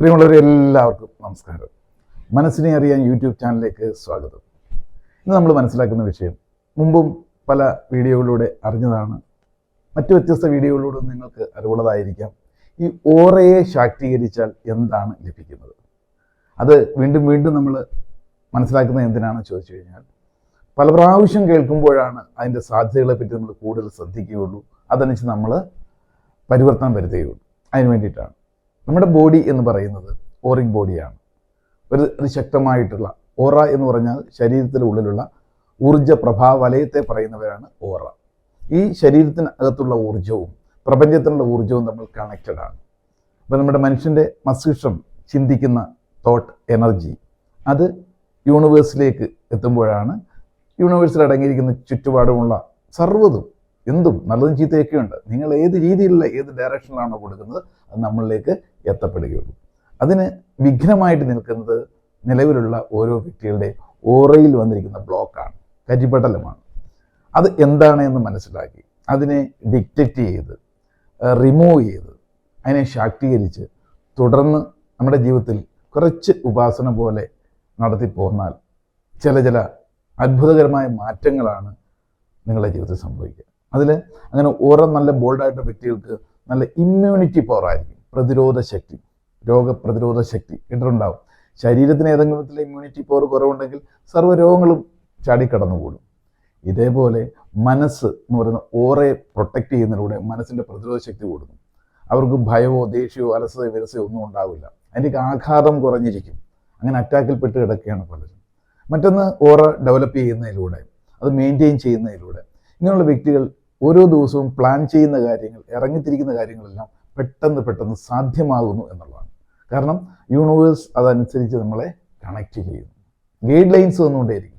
പ്രിയമുള്ളവരെ എല്ലാവർക്കും നമസ്കാരം. മനസ്സിനെ അറിയാൻ യൂട്യൂബ് ചാനലിലേക്ക് സ്വാഗതം. ഇന്ന് നമ്മൾ മനസ്സിലാക്കുന്ന വിഷയം മുമ്പും പല വീഡിയോകളിലൂടെ അറിഞ്ഞതാണ്. മറ്റു വ്യത്യസ്ത വീഡിയോകളിലൂടെ നിങ്ങൾക്ക് അറിവുള്ളതായിരിക്കാം. ഈ ഓറയെ ശാക്തീകരിച്ചാൽ എന്താണ് ലഭിക്കുന്നത്? അത് വീണ്ടും വീണ്ടും നമ്മൾ മനസ്സിലാക്കുന്നത് എന്തിനാണെന്ന് ചോദിച്ചു കഴിഞ്ഞാൽ പല പ്രാവശ്യം കേൾക്കുമ്പോഴാണ് അതിന്റെ സാധ്യതകളെ പറ്റി നമ്മൾ കൂടുതൽ ശ്രദ്ധിക്കുകയുള്ളൂ. അതനുസരിച്ച് നമ്മൾ പരിവർത്തനം വരുത്തുകയുള്ളൂ. അതിന് വേണ്ടിയിട്ടാണ്. നമ്മുടെ ബോഡി എന്ന് പറയുന്നത് ഓറിക് ബോഡിയാണ്. ഒരു ശക്തമായിട്ടുള്ള ഓറ എന്ന് പറഞ്ഞാൽ ശരീരത്തിനുള്ളിലുള്ള ഊർജ പ്രഭാവലയത്തെ പറയുന്നവരാണ് ഓറ. ഈ ശരീരത്തിനകത്തുള്ള ഊർജവും പ്രപഞ്ചത്തിനുള്ള ഊർജവും തമ്മിൽ കണക്റ്റഡ് ആണ്. അപ്പോൾ നമ്മുടെ മനുഷ്യന്റെ മസ്തിഷ്കം ചിന്തിക്കുന്ന തോട്ട് എനർജി അത് യൂണിവേഴ്സിലേക്ക് എത്തുമ്പോഴാണ് യൂണിവേഴ്സിൽ അടങ്ങിയിരിക്കുന്ന ചുറ്റുപാടുമുള്ള സർവതും എന്തും നല്ലതും ചീത്തയൊക്കെ ഉണ്ട് നിങ്ങൾ ഏത് രീതിയിലുള്ള ഏത് ഡയറക്ഷനിലാണോ കൊടുക്കുന്നത് അത് നമ്മളിലേക്ക് എത്തപ്പെടുകയുള്ളൂ. അതിന് വിഘ്നമായിട്ട് നിൽക്കുന്നത് നിലവിലുള്ള ഓരോ വ്യക്തികളുടെ ഓറയിൽ വന്നിരിക്കുന്ന ബ്ലോക്കാണ് കരിപടലമാണ് അത് എന്താണ് എന്ന് മനസ്സിലാക്കി അതിനെ ഡിക്റ്റക്റ്റ് ചെയ്ത് റിമൂവ് ചെയ്ത് അതിനെ ശാക്തീകരിച്ച് തുടർന്ന് നമ്മുടെ ജീവിതത്തിൽ കുറച്ച് ഉപാസന പോലെ നടത്തി പോന്നാൽ ചില ചില അത്ഭുതകരമായ മാറ്റങ്ങളാണ് നിങ്ങളുടെ ജീവിതത്തിൽ സംഭവിക്കുക. അതിൽ അങ്ങനെ ഓരോ നല്ല ബോൾഡായിട്ട് വ്യക്തികൾക്ക് നല്ല ഇമ്മ്യൂണിറ്റി പവർ ആയിരിക്കും. പ്രതിരോധ ശക്തി രോഗപ്രതിരോധ ശക്തി ഇട്ടുണ്ടാവും ശരീരത്തിന് ഏതെങ്കിലും വിധത്തിലെ ഇമ്മ്യൂണിറ്റി പവർ കുറവുണ്ടെങ്കിൽ സർവ സർവരോഗങ്ങളും ചാടിക്കടന്നുകൂടും ഇതേപോലെ മനസ്സ് എന്ന് പറയുന്ന ഓറെ പ്രൊട്ടക്റ്റ് ചെയ്യുന്നതിലൂടെ മനസ്സിന്റെ പ്രതിരോധ ശക്തി കൂടുന്നു. അവർക്ക് ഭയമോ ദേഷ്യമോ അലസതയോ വിരസയോ ഒന്നും ഉണ്ടാവില്ല. അതിന്റെ ആഘാതം കുറഞ്ഞിരിക്കും. അങ്ങനെ അറ്റാക്കിൽപ്പെട്ട് കിടക്കുകയാണ് പലരും. മറ്റൊന്ന് ഓറ ഡെവലപ്പ് ചെയ്യുന്നതിലൂടെ അത് മെയിന്റെയിൻ ചെയ്യുന്നതിലൂടെ. ഇങ്ങനെയുള്ള വ്യക്തികൾ ഓരോ ദിവസവും പ്ലാൻ ചെയ്യുന്ന കാര്യങ്ങൾ ഇറങ്ങിത്തിരിക്കുന്ന കാര്യങ്ങളെല്ലാം പെട്ടെന്ന് പെട്ടെന്ന് സാധ്യമാകുന്നു എന്നുള്ളതാണ്. കാരണം യൂണിവേഴ്സ് അതനുസരിച്ച് നമ്മളെ കണക്ട് ചെയ്യുന്നു. ഗൈഡ് ലൈൻസ് വന്നുകൊണ്ടേയിരിക്കും.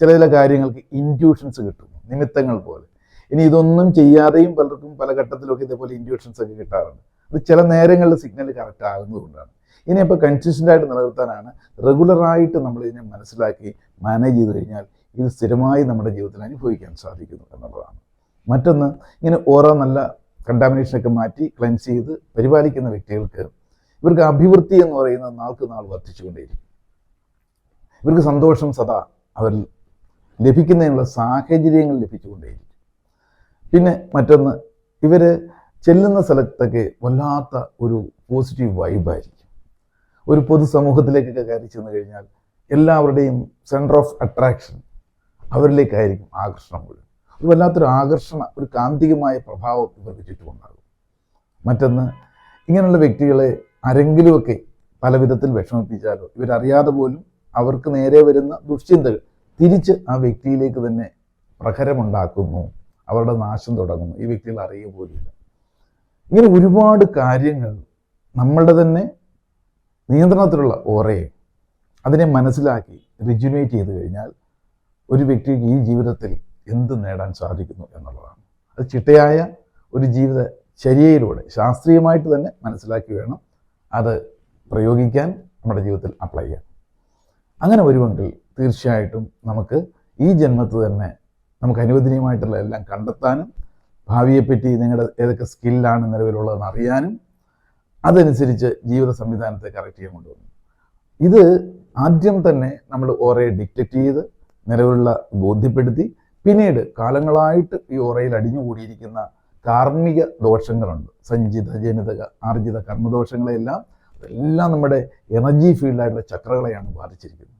ചില ചില കാര്യങ്ങൾക്ക് ഇന്റ്യൂഷൻസ് കിട്ടുന്നു നിമിത്തങ്ങൾ പോലെ. ഇനി ഇതൊന്നും ചെയ്യാതെയും പലർക്കും പല ഘട്ടത്തിലൊക്കെ ഇതേപോലെ ഇന്റ്യൂഷൻസ് ഒക്കെ കിട്ടാറുണ്ട്. അത് ചില നേരങ്ങളിൽ സിഗ്നൽ കറക്റ്റ് ആകുന്നതുകൊണ്ടാണ് ഇനി അപ്പോൾ കൺസിസ്റ്റന്റ് ആയിട്ട് നിലനിർത്താനാണ് റെഗുലറായിട്ട് നമ്മൾ ഇതിനെ മനസ്സിലാക്കി മാനേജ് ചെയ്ത് കഴിഞ്ഞാൽ ഇത് സ്ഥിരമായി നമ്മുടെ ജീവിതത്തിൽ അനുഭവിക്കാൻ സാധിക്കുന്നു എന്നുള്ളതാണ്. മറ്റൊന്ന് ഇങ്ങനെ ഓരോ നല്ല കണ്ടാമിനേഷനൊക്കെ മാറ്റി ക്ലെൻസ് ചെയ്ത് പരിപാലിക്കുന്ന വ്യക്തികൾക്ക് ഇവർക്ക് അഭിവൃദ്ധി എന്ന് പറയുന്നത് നാൾക്ക് നാൾ വർദ്ധിച്ചുകൊണ്ടേയിരിക്കും. ഇവർക്ക് സന്തോഷം സദാ അവരിൽ ലഭിക്കുന്നതിനുള്ള സാഹചര്യങ്ങൾ ലഭിച്ചുകൊണ്ടേയിരിക്കും. പിന്നെ മറ്റൊന്ന് ഇവർ ചെല്ലുന്ന സ്ഥലത്തൊക്കെ വല്ലാത്ത ഒരു പോസിറ്റീവ് വൈബായിരിക്കും ഒരു പൊതുസമൂഹത്തിലേക്കൊക്കെ കയറി ചെന്ന് കഴിഞ്ഞാൽ എല്ലാവരുടെയും സെന്റർ ഓഫ് അട്രാക്ഷൻ അവരിലേക്കായിരിക്കും ആകർഷണം മുഴുവൻ. ഒരു വല്ലാത്തൊരു ആകർഷണ ഒരു കാന്തികമായ പ്രഭാവം ഇവർക്ക് ചുറ്റുമുണ്ടാകും മറ്റൊന്ന് ഇങ്ങനെയുള്ള വ്യക്തികളെ ആരെങ്കിലുമൊക്കെ പല വിധത്തിൽ വിഷമിപ്പിച്ചാലോ ഇവരറിയാതെ പോലും അവർക്ക് നേരെ വരുന്ന ദുഷ്ചിന്തകൾ തിരിച്ച് ആ വ്യക്തിയിലേക്ക് തന്നെ പ്രഖരമുണ്ടാക്കുന്നു അവരുടെ നാശം തുടങ്ങുന്നു. ഈ വ്യക്തികൾ അറിയുക പോലുമില്ല. ഇങ്ങനെ ഒരുപാട് കാര്യങ്ങൾ നമ്മളുടെ തന്നെ നിയന്ത്രണത്തിലുള്ള ഓറയെ അതിനെ മനസ്സിലാക്കി റിജുനേറ്റ് ചെയ്ത് കഴിഞ്ഞാൽ ഒരു വ്യക്തിക്ക് ഈ ജീവിതത്തിൽ എന്ത് നേടാൻ സാധിക്കുന്നു എന്നുള്ളതാണ്. അത് ചിട്ടയായ ഒരു ജീവിത ചര്യയിലൂടെ ശാസ്ത്രീയമായിട്ട് തന്നെ മനസ്സിലാക്കി വേണം അത് പ്രയോഗിക്കാൻ നമ്മുടെ ജീവിതത്തിൽ അപ്ലൈ ചെയ്യാൻ. അങ്ങനെ വരുമെങ്കിൽ തീർച്ചയായിട്ടും നമുക്ക് ഈ ജന്മത്ത് തന്നെ നമുക്ക് അനുവദനീയമായിട്ടുള്ള എല്ലാം കണ്ടെത്താനും ഭാവിയെപ്പറ്റി നിങ്ങളുടെ ഏതൊക്കെ സ്കില്ലാണ് നിലവിലുള്ളതെന്ന് അറിയാനും അതനുസരിച്ച് ജീവിത സംവിധാനത്തെ കറക്റ്റ് ചെയ്യാൻ കൊണ്ടുവന്നു. ഇത് ആദ്യം തന്നെ നമ്മൾ ഓരോ ഡിറ്റക്റ്റ് ചെയ്ത് നിലവിലുള്ള ബോധ്യപ്പെടുത്തി പിന്നീട് കാലങ്ങളായിട്ട് ഈ ഓറയിൽ അടിഞ്ഞുകൂടിയിരിക്കുന്ന കാർമ്മിക ദോഷങ്ങളുണ്ട്. സഞ്ചിത ജനിതക ആർജിത കർമ്മദോഷങ്ങളെല്ലാം എല്ലാം നമ്മുടെ എനർജി ഫീൽഡായിട്ടുള്ള ചക്രകളെയാണ് ബാധിച്ചിരിക്കുന്നത്.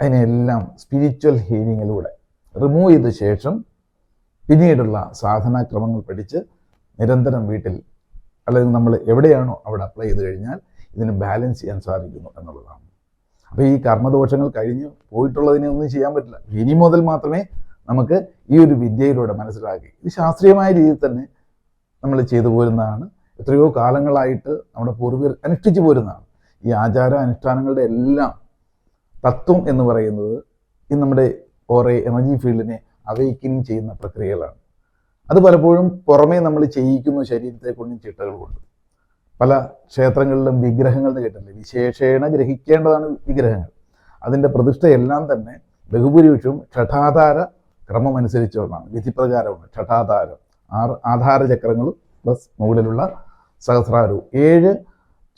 അതിനെല്ലാം സ്പിരിച്വൽ ഹീലിങ്ങിലൂടെ റിമൂവ് ചെയ്ത ശേഷം പിന്നീടുള്ള സാധനാക്രമങ്ങൾ പഠിച്ച് നിരന്തരം വീട്ടിൽ അല്ലെങ്കിൽ നമ്മൾ എവിടെയാണോ അവിടെ അപ്ലൈ ചെയ്ത് കഴിഞ്ഞാൽ ഇതിന് ബാലൻസ് ചെയ്യാൻ സാധിക്കുന്നു എന്നുള്ളതാണ്. അപ്പോൾ ഈ കർമ്മദോഷങ്ങൾ കഴിഞ്ഞ് പോയിട്ടുള്ളതിനെ ഒന്നും ചെയ്യാൻ പറ്റില്ല. ഇനി മുതൽ മാത്രമേ നമുക്ക് ഈ ഒരു വിദ്യയിലൂടെ മനസ്സിലാക്കി. ഇത് ശാസ്ത്രീയമായ രീതിയിൽ തന്നെ നമ്മൾ ചെയ്തു പോരുന്നതാണ്. എത്രയോ കാലങ്ങളായിട്ട് നമ്മുടെ പൂർവികർ അനുഷ്ഠിച്ചു പോരുന്നതാണ്. ഈ ആചാര അനുഷ്ഠാനങ്ങളുടെ എല്ലാം തത്വം എന്ന് പറയുന്നത് ഈ നമ്മുടെ ഓറെ എനർജി ഫീൽഡിനെ അവൈക്കനിങ് ചെയ്യുന്ന പ്രക്രിയകളാണ്. അത് പലപ്പോഴും പുറമേ നമ്മൾ ചെയ്യിക്കുന്ന ശരീരത്തെ കൊണ്ടും ചിട്ടകൾ കൊണ്ട്. പല ക്ഷേത്രങ്ങളിലും വിഗ്രഹങ്ങൾ എന്ന് കേട്ടില്ലേ വിശേഷേണ ഗ്രഹിക്കേണ്ടതാണ് വിഗ്രഹങ്ങൾ. അതിന്റെ പ്രതിഷ്ഠയെല്ലാം തന്നെ ബഹുഭൂരിപക്ഷവും ഷഠാധാര ക്രമം അനുസരിച്ചുള്ളതാണ്. വിധിപ്രകാരമാണ് ഷഠാധാരം ആറ് ആധാര ചക്രങ്ങളും പ്ലസ് മുകളിലുള്ള സഹസ്രാരു. ഏഴ്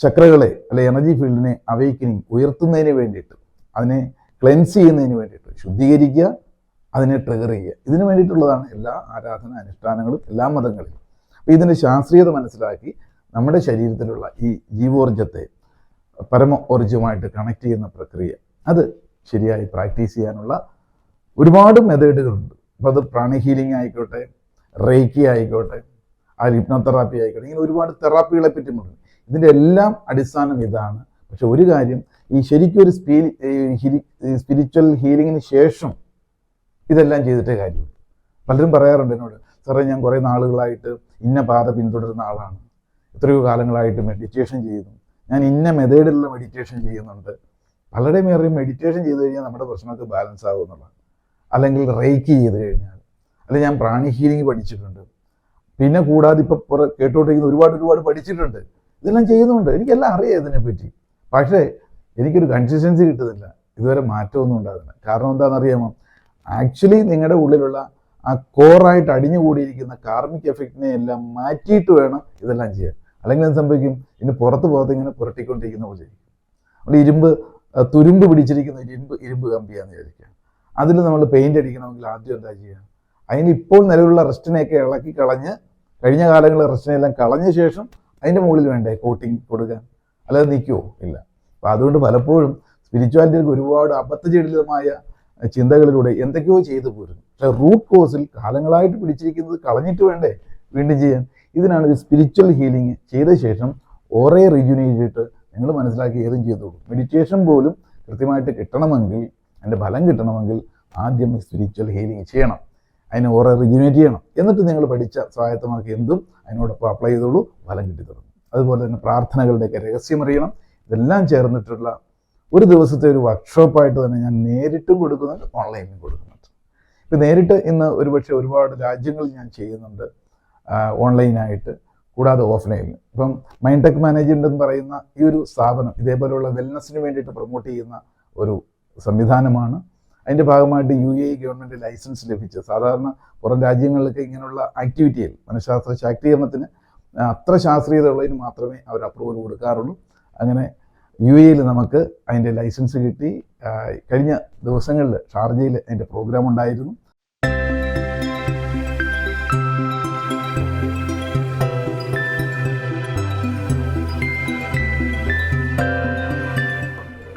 ചക്രകളെ അല്ലെ എനർജി ഫീൽഡിനെ അവയ്ക്കിനി ഉയർത്തുന്നതിന് വേണ്ടിയിട്ട് അതിനെ ക്ലെൻസ് ചെയ്യുന്നതിന് വേണ്ടിയിട്ട് ശുദ്ധീകരിക്കുക അതിനെ ട്രിഗർ ചെയ്യുക. ഇതിനു വേണ്ടിയിട്ടുള്ളതാണ് എല്ലാ ആരാധന അനുഷ്ഠാനങ്ങളും എല്ലാ മതങ്ങളിലും. അപ്പോൾ ഇതിന്റെ ശാസ്ത്രീയത മനസ്സിലാക്കി നമ്മുടെ ശരീരത്തിലുള്ള ഈ ജീവോർജത്തെ പരമ ഊർജമായിട്ട് കണക്ട് ചെയ്യുന്ന പ്രക്രിയ. അത് ശരിയായി പ്രാക്ടീസ് ചെയ്യാനുള്ള ഒരുപാട് മെത്തേഡുകളുണ്ട് അപ്പോൾ അത് പ്രാണി ഹീലിംഗ് ആയിക്കോട്ടെ റേക്കി ആയിക്കോട്ടെ ആ ഹിപ്നോതെറാപ്പി ആയിക്കോട്ടെ ഇങ്ങനെ ഒരുപാട് തെറാപ്പികളെ പറ്റി പറഞ്ഞു ഇതിന്റെ എല്ലാം അടിസ്ഥാനം ഇതാണ്. പക്ഷെ ഒരു കാര്യം ഈ ശരിക്കും ഒരു സ്പീ സ്പിരിച്വൽ ഹീലിങ്ങിന് ശേഷം ഇതെല്ലാം ചെയ്തിട്ടേ കാര്യമുള്ളൂ. പലരും പറയാറുണ്ട് എന്നോട് സാറേ ഞാൻ കുറേ നാളുകളായിട്ട് ഇന്ന പാത പിന്തുടരുന്ന ആളാണ്. എത്രയോ കാലങ്ങളായിട്ട് മെഡിറ്റേഷൻ ചെയ്യുന്നു. ഞാൻ ഇന്ന മെത്തേഡിലുള്ള മെഡിറ്റേഷൻ ചെയ്യുന്നുണ്ട്. പലരുടെയും ഏറെയും മെഡിറ്റേഷൻ ചെയ്ത് കഴിഞ്ഞാൽ നമ്മുടെ പ്രശ്നമൊക്കെ ബാലൻസ് ആകും അല്ലെങ്കിൽ റേക്ക് ചെയ്ത് കഴിഞ്ഞാൽ. അല്ലെങ്കിൽ ഞാൻ പ്രാണി ഹീലിംഗ് പഠിച്ചിട്ടുണ്ട്. പിന്നെ കൂടാതെ ഇപ്പം പുറ കേട്ടോട്ടിരിക്കുന്ന ഒരുപാട് ഒരുപാട് പഠിച്ചിട്ടുണ്ട്. ഇതെല്ലാം ചെയ്യുന്നുണ്ട്. എനിക്കെല്ലാം അറിയാം ഇതിനെപ്പറ്റി. പക്ഷേ എനിക്കൊരു കൺസിസ്റ്റൻസി കിട്ടുന്നില്ല. ഇതുവരെ മാറ്റമൊന്നും ഉണ്ടാകുന്നില്ല കാരണം എന്താണെന്നറിയാമോ? ആക്ച്വലി നിങ്ങളുടെ ഉള്ളിലുള്ള ആ കോറായിട്ട് അടിഞ്ഞുകൂടിയിരിക്കുന്ന കാർമിക് എഫക്റ്റിനെ എല്ലാം മാറ്റിയിട്ട് വേണം ഇതെല്ലാം ചെയ്യാൻ. അല്ലെങ്കിൽ എന്ത് സംഭവിക്കും? ഇനി പുറത്ത് പുറത്ത് ഇങ്ങനെ പുരട്ടിക്കൊണ്ടിരിക്കുന്ന പോലെ ഇരിക്കും. നമ്മൾ ഇരുമ്പ് തുരുമ്പ് പിടിച്ചിരിക്കുന്ന ഇരുമ്പ് ഇരുമ്പ് കമ്പിയാന്ന് വിചാരിക്കുക. അതിൽ നമ്മൾ പെയിന്റ് അടിക്കണമെങ്കിൽ ആദ്യം എന്താ ചെയ്യുക? അതിന് ഇപ്പോൾ നിലവിലുള്ള റെസ്റ്റിനെയൊക്കെ ഇളക്കി കളഞ്ഞ് കഴിഞ്ഞ കാലങ്ങളിൽ റെസ്റ്റിനെല്ലാം കളഞ്ഞ ശേഷം അതിന്റെ മുകളിൽ വേണ്ടേ കോട്ടിങ് കൊടുക്കാൻ അല്ലാതെ നിൽക്കുമോ ഇല്ല. അപ്പം അതുകൊണ്ട് പലപ്പോഴും സ്പിരിച്വാലിറ്റിക്ക് ഒരുപാട് അബദ്ധജടിതമായ ചിന്തകളിലൂടെ എന്തൊക്കെയോ ചെയ്തു പോരും പക്ഷേ റൂട്ട് കോസിൽ കാലങ്ങളായിട്ട് പിടിച്ചിരിക്കുന്നത് കളഞ്ഞിട്ട് വേണ്ടേ? വീണ്ടും ചെയ്യാൻ. ഇതിനാണ് ഒരു സ്പിരിച്വൽ ഹീലിംഗ് ചെയ്ത ശേഷം ഓറേ റിജുനേറ്റ് നിങ്ങൾ മനസ്സിലാക്കി ഏതും ചെയ്തോളൂ മെഡിറ്റേഷൻ പോലും കൃത്യമായിട്ട് കിട്ടണമെങ്കിൽ അതിന്റെ ഫലം കിട്ടണമെങ്കിൽ ആദ്യം സ്പിരിച്വൽ ഹീലിംഗ് ചെയ്യണം. അതിനെ ഓറേ റിജുനേറ്റ് ചെയ്യണം. എന്നിട്ട് നിങ്ങൾ പഠിച്ച സ്വായത്തമാക്കി എന്തും അതിനോടൊപ്പം അപ്ലൈ ചെയ്തോളൂ ഫലം കിട്ടി തുടങ്ങും. അതുപോലെ തന്നെ പ്രാർത്ഥനകളുടെയൊക്കെ രഹസ്യം അറിയണം. ഇതെല്ലാം ചേർന്നിട്ടുള്ള ഒരു ദിവസത്തെ ഒരു വർക്ക്ഷോപ്പായിട്ട് തന്നെ ഞാൻ നേരിട്ടും കൊടുക്കുന്നുണ്ട് ഓൺലൈനിലും കൊടുക്കുന്നുണ്ട്. ഇപ്പം നേരിട്ട് ഇന്ന് ഒരുപക്ഷെ ഒരുപാട് രാജ്യങ്ങളിൽ ഞാൻ ചെയ്യുന്നുണ്ട്. ഓൺലൈനായിട്ട് കൂടാതെ ഓഫ്ലൈനിൽ. ഇപ്പം മൈൻഡ് ടെക് മാനേജ്മെന്റ് എന്ന് പറയുന്ന ഈ ഒരു സ്ഥാപനം ഇതേപോലെയുള്ള വെൽനസ്സിന് വേണ്ടിയിട്ട് പ്രൊമോട്ട് ചെയ്യുന്ന ഒരു സംവിധാനമാണ്. അതിന്റെ ഭാഗമായിട്ട് യു എ ഗവൺമെന്റ് ലൈസൻസ് ലഭിച്ച് സാധാരണ പുറം രാജ്യങ്ങളിലൊക്കെ ഇങ്ങനെയുള്ള ആക്ടിവിറ്റിയിൽ മനഃശാസ്ത്ര ശാക്തീകരണത്തിന് അത്ര ശാസ്ത്രീയത ഉള്ളതിന് മാത്രമേ അവർ അപ്രൂവൽ കൊടുക്കാറുള്ളൂ. അങ്ങനെ യു എയിൽ നമുക്ക് അതിന്റെ ലൈസൻസ് കിട്ടി. കഴിഞ്ഞ ദിവസങ്ങളിൽ ഷാർജയിൽ അതിന്റെ പ്രോഗ്രാം ഉണ്ടായിരുന്നു.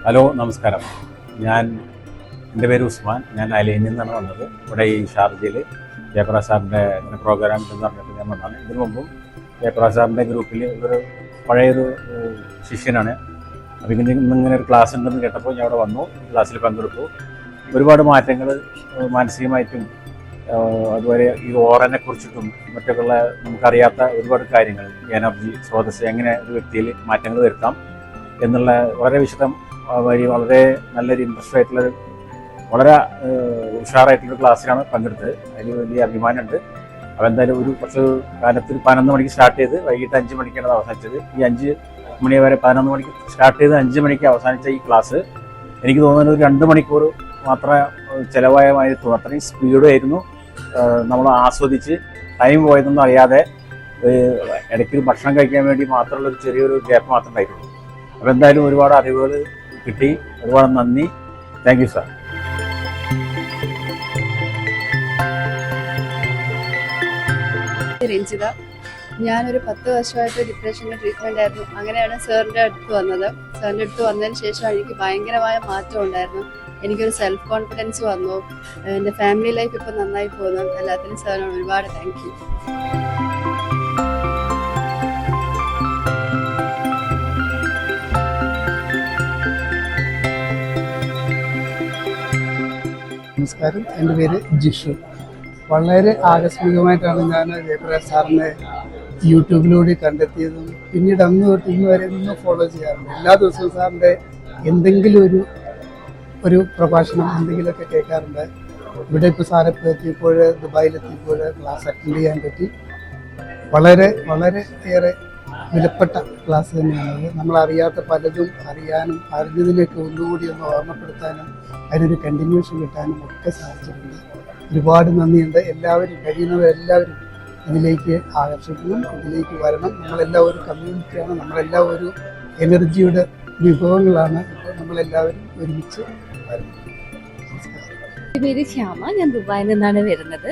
ഹലോ നമസ്കാരം. ഞാൻ എന്റെ പേര് ഉസ്മാൻ. ഞാൻ അലൈനിൽ നിന്നാണ് വന്നത്. ഇവിടെ ഈ ഷാർജയിൽ ജയപ്രാ സാറിന്റെ പ്രോഗ്രാം എന്ന് പറഞ്ഞിട്ട് ഞാൻ വന്നതാണ്. ഇതിനു മുമ്പും ജയപ്രാ സാറിന്റെ ഗ്രൂപ്പിൽ ഒരു പഴയൊരു ശിഷ്യനാണ്. അപ്പോൾ ഇങ്ങനെ ഇന്നിങ്ങനെ ഒരു ക്ലാസ് ഉണ്ടെന്ന് കേട്ടപ്പോൾ ഞാൻ അവിടെ വന്നു. ക്ലാസ്സിൽ പങ്കെടുത്തു. ഒരുപാട് മാറ്റങ്ങൾ മാനസികമായിട്ടും അതുപോലെ ഈ ഓറനെ കുറിച്ചിട്ടും മറ്റൊക്കെയുള്ള നമുക്കറിയാത്ത ഒരുപാട് കാര്യങ്ങൾ എനർജി സ്രോതസ് എങ്ങനെ ഒരു വ്യക്തിയിൽ മാറ്റങ്ങൾ വരുത്താം എന്നുള്ള വളരെ വിശദം വഴി വളരെ നല്ലൊരു ഇൻട്രസ്റ്റ് ആയിട്ടുള്ളൊരു വളരെ ഉഷാറായിട്ടുള്ള ക്ലാസ്സിലാണ് പങ്കെടുത്തത്. അതിൽ വലിയ അഭിമാനമുണ്ട്. അപ്പോൾ എന്തായാലും ഒരു കുറച്ച് കാലത്ത് പതിനൊന്ന് മണിക്ക് സ്റ്റാർട്ട് ചെയ്ത് വൈകിട്ട് അഞ്ച് മണിക്കാണ് അവസാനിച്ചത്. ഈ അഞ്ച് മണി വരെ പതിനൊന്ന് മണിക്ക് സ്റ്റാർട്ട് ചെയ്ത് അഞ്ച് മണിക്ക് അവസാനിച്ച ഈ ക്ലാസ് എനിക്ക് തോന്നുന്നത് ഒരു രണ്ട് മണിക്കൂർ മാത്രമേ ചിലവായ തോന്നുന്നു. അത്രയും സ്പീഡായിരുന്നു നമ്മൾ ആസ്വദിച്ച് ടൈം പോയതൊന്നും അറിയാതെ ഇടയ്ക്ക് ഭക്ഷണം കഴിക്കാൻ വേണ്ടി മാത്രമുള്ള ഒരു ചെറിയൊരു ഗ്യാപ്പ് മാത്രമേ ഉണ്ടായിട്ടുള്ളൂ. അപ്പോൾ എന്തായാലും ഒരുപാട് അറിവുകൾ കിട്ടി. ഒരുപാട് നന്ദി. താങ്ക് യു സാർ രഞ്ജിത ഞാനൊരു പത്ത് വർഷമായിട്ട് ഡിപ്രഷന്റെ ട്രീറ്റ്മെന്റ് ആയിരുന്നു. അങ്ങനെയാണ് സാറിന്റെ അടുത്ത് വന്നത്. സാറിന്റെ അടുത്ത് വന്നതിന് ശേഷം എനിക്ക് ഭയങ്കരമായ മാറ്റം ഉണ്ടായിരുന്നു. എനിക്കൊരു സെൽഫ് കോൺഫിഡൻസ് വന്നു. എന്റെ ഫാമിലി ലൈഫ് ഇപ്പം നന്നായി പോകുന്നു. എല്ലാത്തിനും സാറിനോട് ഒരുപാട് താങ്ക് യു നമസ്കാരം. എന്റെ പേര് ജിഷു. വളരെ ആകസ്മികമായിട്ടാണ് ഞാൻ ജയപ്രകാശ് സാറിനെ യൂട്യൂബിലൂടെ കണ്ടെത്തിയതും പിന്നീട് അന്ന് തൊട്ട് ഇന്ന് വരെ നിന്ന് ഫോളോ ചെയ്യാറുണ്ട്. എല്ലാ ദിവസവും സാറിന്റെ എന്തെങ്കിലും ഒരു ഒരു പ്രഭാഷണം എന്തെങ്കിലുമൊക്കെ കേൾക്കാറുണ്ട്. ഇവിടെ ഇപ്പോൾ സാറിപ്പോൾ എത്തിയപ്പോൾ ദുബായിലെത്തിയപ്പോൾ ക്ലാസ് അറ്റൻഡ് ചെയ്യാൻ പറ്റി. വളരെ വളരെ ഏറെ വിലപ്പെട്ട ക്ലാസ് തന്നെയാണത് നമ്മളറിയാത്ത പലതും അറിയാനും അറിഞ്ഞതിലേക്ക് ഒന്നുകൂടി ഒന്ന് ഓർമ്മപ്പെടുത്താനും അതിനൊരു കണ്ടിന്യൂഷൻ കിട്ടാനും ഒക്കെ സാധിച്ചിട്ടുണ്ട്. ഒരുപാട് നന്ദിയുണ്ട്. എല്ലാവരും കഴിയുന്നവരെല്ലാവരും ഇതിലേക്ക് ആകർഷിക്കണം ഇതിലേക്ക് വരണം. നമ്മളെല്ലാം ഒരു കമ്മ്യൂണിറ്റിയാണ് നമ്മളെല്ലാം ഒരു എനർജിയുടെ വിഭവങ്ങളാണ് നമ്മളെല്ലാവരും ഒരുമിച്ച് എന്റെ പേര് ശ്യാമ. ഞാൻ ദുബായിൽ നിന്നാണ് വരുന്നത്.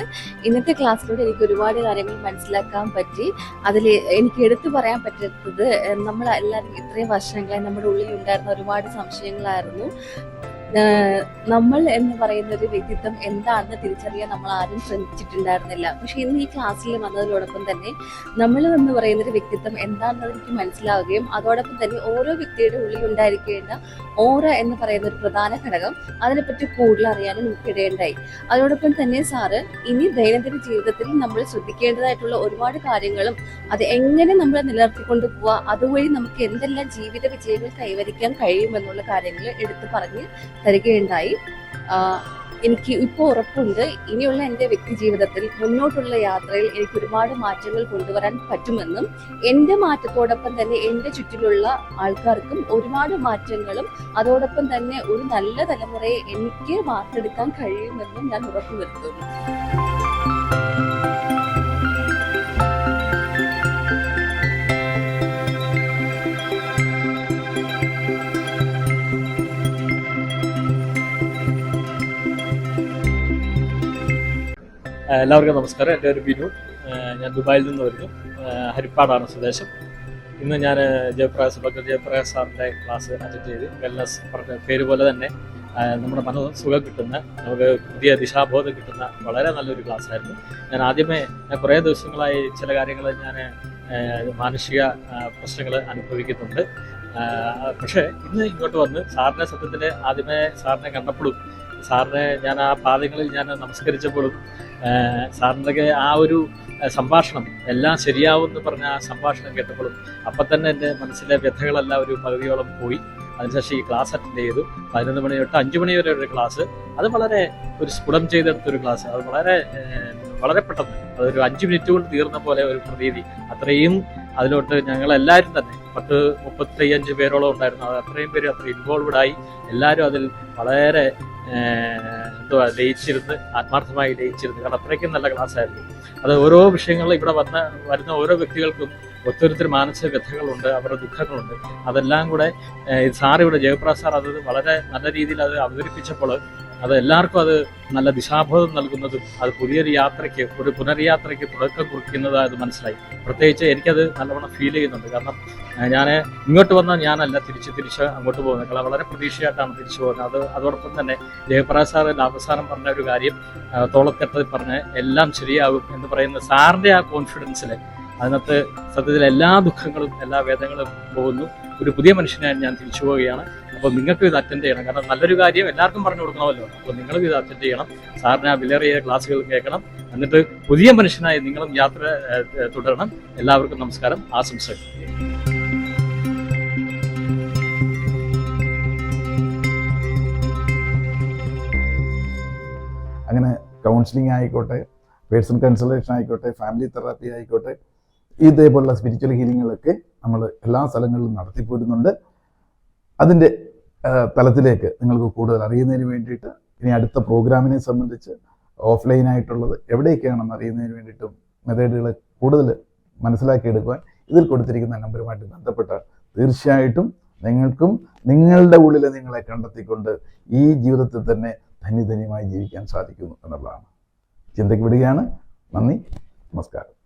ഇന്നത്തെ ക്ലാസ്സിലൂടെ എനിക്ക് ഒരുപാട് കാര്യങ്ങൾ മനസ്സിലാക്കാൻ പറ്റി. അതിൽ എനിക്ക് എടുത്തു പറയാൻ പറ്റുന്നത് നമ്മൾ എല്ലാവരും ഇത്രയും വർഷങ്ങളായി നമ്മുടെ ഉള്ളിൽ ഉണ്ടായിരുന്ന ഒരുപാട് സംശയങ്ങളായിരുന്നു. നമ്മൾ എന്ന് പറയുന്ന ഒരു വ്യക്തിത്വം എന്താണെന്ന് തിരിച്ചറിയാൻ നമ്മൾ ആരും ശ്രമിച്ചിട്ടുണ്ടായിരുന്നില്ല. പക്ഷെ ഇന്ന് ഈ ക്ലാസ്സിൽ വന്നതിനോടൊപ്പം തന്നെ നമ്മൾ എന്ന് പറയുന്ന ഒരു വ്യക്തിത്വം എന്താണെന്ന് എനിക്ക് മനസ്സിലാവുകയും അതോടൊപ്പം തന്നെ ഓരോ വ്യക്തിയുടെ ഉള്ളിൽ ഉണ്ടായിരിക്കേണ്ട ഓറ എന്ന് പറയുന്ന ഒരു പ്രധാന ഘടകം അതിനെപ്പറ്റി കൂടുതൽ അറിയാനും നമുക്ക് ഇടയുണ്ടായി. അതോടൊപ്പം തന്നെ സാറ് ഇനി ദൈനംദിന ജീവിതത്തിൽ നമ്മൾ ശ്രദ്ധിക്കേണ്ടതായിട്ടുള്ള ഒരുപാട് കാര്യങ്ങളും അത് എങ്ങനെ നമ്മൾ നിലനിർത്തിക്കൊണ്ട് പോവുക അതുവഴി നമുക്ക് എന്തെല്ലാം ജീവിത വിജയങ്ങൾ കൈവരിക്കാൻ കഴിയുമെന്നുള്ള കാര്യങ്ങൾ എടുത്തു പറഞ്ഞ് തരികയുണ്ടായി. എനിക്ക് ഇപ്പോൾ ഉറപ്പുണ്ട്. ഇനിയുള്ള എന്റെ വ്യക്തി ജീവിതത്തിൽ മുന്നോട്ടുള്ള യാത്രയിൽ എനിക്ക് ഒരുപാട് മാറ്റങ്ങൾ കൊണ്ടുവരാൻ പറ്റുമെന്നും എന്റെ മാറ്റത്തോടൊപ്പം തന്നെ എന്റെ ചുറ്റിലുള്ള ആൾക്കാർക്കും ഒരുപാട് മാറ്റങ്ങളും അതോടൊപ്പം തന്നെ ഒരു നല്ല തലമുറയെ എനിക്ക് വാർത്തെടുക്കാൻ കഴിയുമെന്നും ഞാൻ ഉറപ്പുവരുത്തുന്നു. എല്ലാവർക്കും നമസ്കാരം. എന്റെ പേര് ബിനു. ഞാൻ ദുബായിൽ നിന്ന് വരുന്നു. ഹരിപ്പാടാണ് സ്വദേശം. ഇന്ന് ഞാൻ ജയപ്രകാശ് ഭക്ത ജയപ്രകാശ് സാറിന്റെ ക്ലാസ് അറ്റൻഡ് ചെയ്ത് വെൽനസ് പറഞ്ഞ പേര് പോലെ തന്നെ നമ്മുടെ മനോ സുഖം കിട്ടുന്ന നമുക്ക് പുതിയ ദിശാബോധം കിട്ടുന്ന വളരെ നല്ലൊരു ക്ലാസ് ആയിരുന്നു. ഞാൻ ആദ്യമേ കുറേ ദിവസങ്ങളായി ചില കാര്യങ്ങൾ ഞാൻ മാനുഷിക പ്രശ്നങ്ങൾ അനുഭവിക്കുന്നുണ്ട്. പക്ഷേ ഇന്ന് ഇങ്ങോട്ട് വന്ന് സാറിനെ സത്യത്തിൽ ആദ്യമേ സാറിനെ കണ്ടപ്പോഴും സാറിനെ ഞാൻ ആ പാദങ്ങളിൽ ഞാൻ നമസ്കരിച്ചപ്പോഴും സാറിന്റെ ആ ഒരു സംഭാഷണം എല്ലാം ശരിയാവും എന്ന് പറഞ്ഞ ആ സംഭാഷണം കേട്ടപ്പോഴും അപ്പം തന്നെ എന്റെ മനസ്സിലെ വ്യഥകളെല്ലാം ഒരു പകുതിയോളം പോയി. അതിനുശേഷം ഈ ക്ലാസ് അറ്റൻഡ് ചെയ്തു. പതിനൊന്ന് മണി തൊട്ട് അഞ്ച് മണി വരെ ഒരു ക്ലാസ്. അത് വളരെ ഒരു സ്ഫുടം ചെയ്തെടുത്തൊരു ക്ലാസ്. അത് വളരെ വളരെ പെട്ടെന്ന്. അതൊരു അഞ്ച് മിനിറ്റ് കൊണ്ട് തീർന്ന പോലെ ഒരു പ്രതീതി. അത്രയും അതിലോട്ട് ഞങ്ങളെല്ലാവരും തന്നെ പത്ത് മുപ്പത്തയ്യഞ്ച് പേരോളം ഉണ്ടായിരുന്നു. അത് അത്രയും പേര് അത്ര ഇൻവോൾവ്ഡ് ആയി. എല്ലാവരും അതിൽ വളരെ ഏഹ് ലയിച്ചിരുന്ന് ആത്മാർത്ഥമായി ലയിച്ചിരുന്ന് കാരണം അത്രയ്ക്കും നല്ല ക്ലാസ് ആയിരുന്നു. അത് ഓരോ വിഷയങ്ങളും ഇവിടെ വന്ന വരുന്ന ഓരോ വ്യക്തികൾക്കും ഒത്തിരി മാനസിക വ്യഥകളുണ്ട് അവരുടെ ദുഃഖങ്ങളുണ്ട്. അതെല്ലാം കൂടെ സാർ ഇവിടെ ജയപ്രകാശ് സാർ അത് വളരെ നല്ല രീതിയിൽ അത് അവതരിപ്പിച്ചപ്പോൾ അത് എല്ലാവർക്കും അത് നല്ല ദിശാബോധം നൽകുന്നതും അത് പുതിയൊരു യാത്രയ്ക്ക് ഒരു പുനർയാത്രയ്ക്ക് തുടക്കം കുറിക്കുന്നതായത് മനസ്സിലായി. പ്രത്യേകിച്ച് എനിക്കത് നല്ലവണ്ണം ഫീൽ ചെയ്യുന്നുണ്ട്. കാരണം ഞാൻ ഇങ്ങോട്ട് വന്നാൽ ഞാനല്ല തിരിച്ച് തിരിച്ച് അങ്ങോട്ട് പോകുന്നത്. വളരെ പ്രതീക്ഷയായിട്ടാണ് തിരിച്ചു പോകുന്നത്. അത് അതോടൊപ്പം തന്നെ ജയപ്രകാശ് സാറിൽ അവസാനം പറഞ്ഞ ഒരു കാര്യം തോളക്കെട്ടത് പറഞ്ഞ് എല്ലാം ശരിയാകും എന്ന് പറയുന്ന സാറിന്റെ ആ കോൺഫിഡൻസിൽ അതിനകത്ത് സത്യത്തിൽ എല്ലാ ദുഃഖങ്ങളും എല്ലാ വേദങ്ങളും പോകുന്നു. ഒരു പുതിയ മനുഷ്യനായി ഞാൻ തിരിച്ചു പോവുകയാണ്. അപ്പോൾ നിങ്ങൾക്ക് ഇത് അറ്റൻഡ് ചെയ്യണം. കാരണം നല്ലൊരു കാര്യം എല്ലാവർക്കും പറഞ്ഞു കൊടുക്കണമല്ലോ. അപ്പോൾ നിങ്ങളും ഇത് അറ്റൻഡ് ചെയ്യണം. സാറിന് ആ വിലയേറിയ ക്ലാസ്സുകൾ കേൾക്കണം. എന്നിട്ട് പുതിയ മനുഷ്യനായി നിങ്ങളും യാത്ര തുടരണം. എല്ലാവർക്കും നമസ്കാരം. ആശംസകൾ. അങ്ങനെ കൗൺസിലിംഗ് ആയിക്കോട്ടെ പേഴ്സണൽ കൺസൾട്ടേഷൻ ആയിക്കോട്ടെ ഫാമിലി തെറാപ്പി ആയിക്കോട്ടെ ഇതേപോലുള്ള സ്പിരിച്വൽ ഹീലിങ്ങുകളൊക്കെ നമ്മൾ എല്ലാ സ്ഥലങ്ങളിലും നടത്തിപ്പോരുന്നുണ്ട്. അതിന്റെ തലത്തിലേക്ക് നിങ്ങൾക്ക് കൂടുതൽ അറിയുന്നതിന് വേണ്ടിയിട്ട് ഇനി അടുത്ത പ്രോഗ്രാമിനെ സംബന്ധിച്ച് ഓഫ്ലൈൻ ആയിട്ടുള്ളത് എവിടെയൊക്കെയാണെന്ന് അറിയുന്നതിന് വേണ്ടിയിട്ടും മെത്തേഡുകളെ കൂടുതൽ മനസ്സിലാക്കിയെടുക്കുവാൻ ഇതിൽ കൊടുത്തിരിക്കുന്ന നമ്പറുമായിട്ട് ബന്ധപ്പെട്ടാൽ തീർച്ചയായിട്ടും നിങ്ങൾക്കും നിങ്ങളുടെ ഉള്ളിൽ നിങ്ങളെ കണ്ടെത്തിക്കൊണ്ട് ഈ ജീവിതത്തിൽ തന്നെ ധന്യധന്യമായി ജീവിക്കാൻ സാധിക്കുന്നു എന്നുള്ളതാണ്. ചിന്തയ്ക്ക് വിടുകയാണ്. നന്ദി. നമസ്കാരം.